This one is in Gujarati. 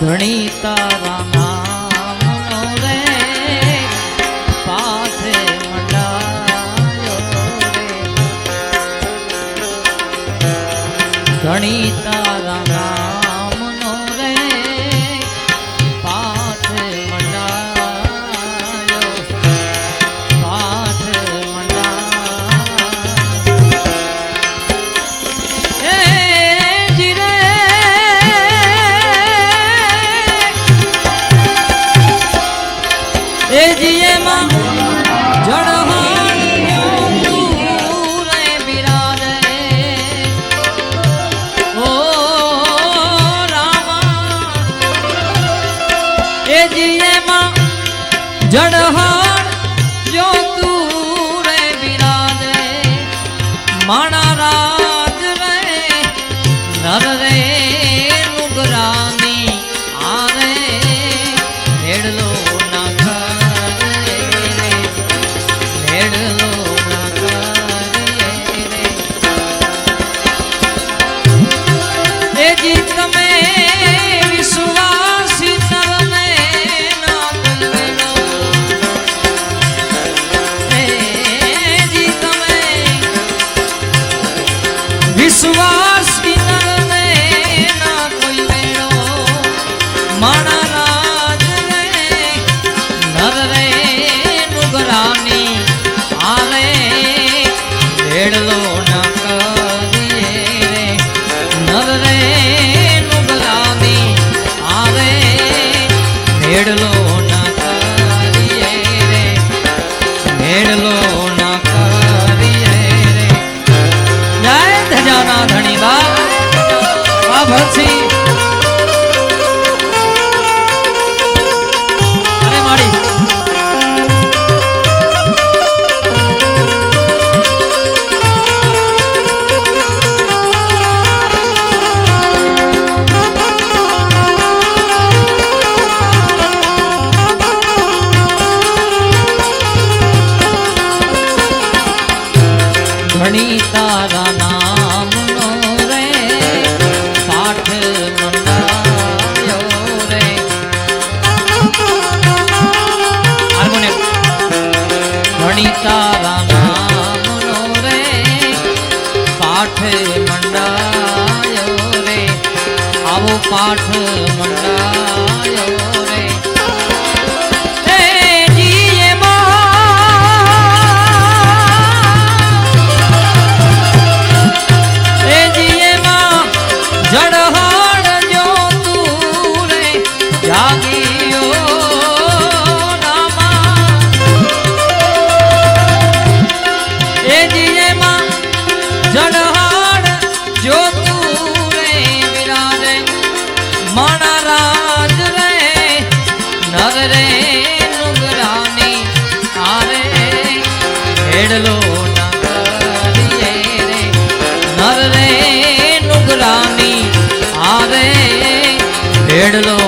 ધણી જડહાણ જો તું રે બિરાજે માણા વિશ્વાસ માણા રાજ નર રે નુગરાની આરે ભેડલો ના કરીએ રે. નર રે નુગરાની આરે ભેડલો ના કરીએ રે. ભેડલો રાજાના ધણી બા આ ભરતસિંહ ગણિતા રાના તારા નામનો રે પાઠ મંડાયો રે. આવો પાઠ મંડાયો માણા રાજ રે નર રે નુગરાની આરે. હેડલો નર રે નુગરાની આરે. હેડલો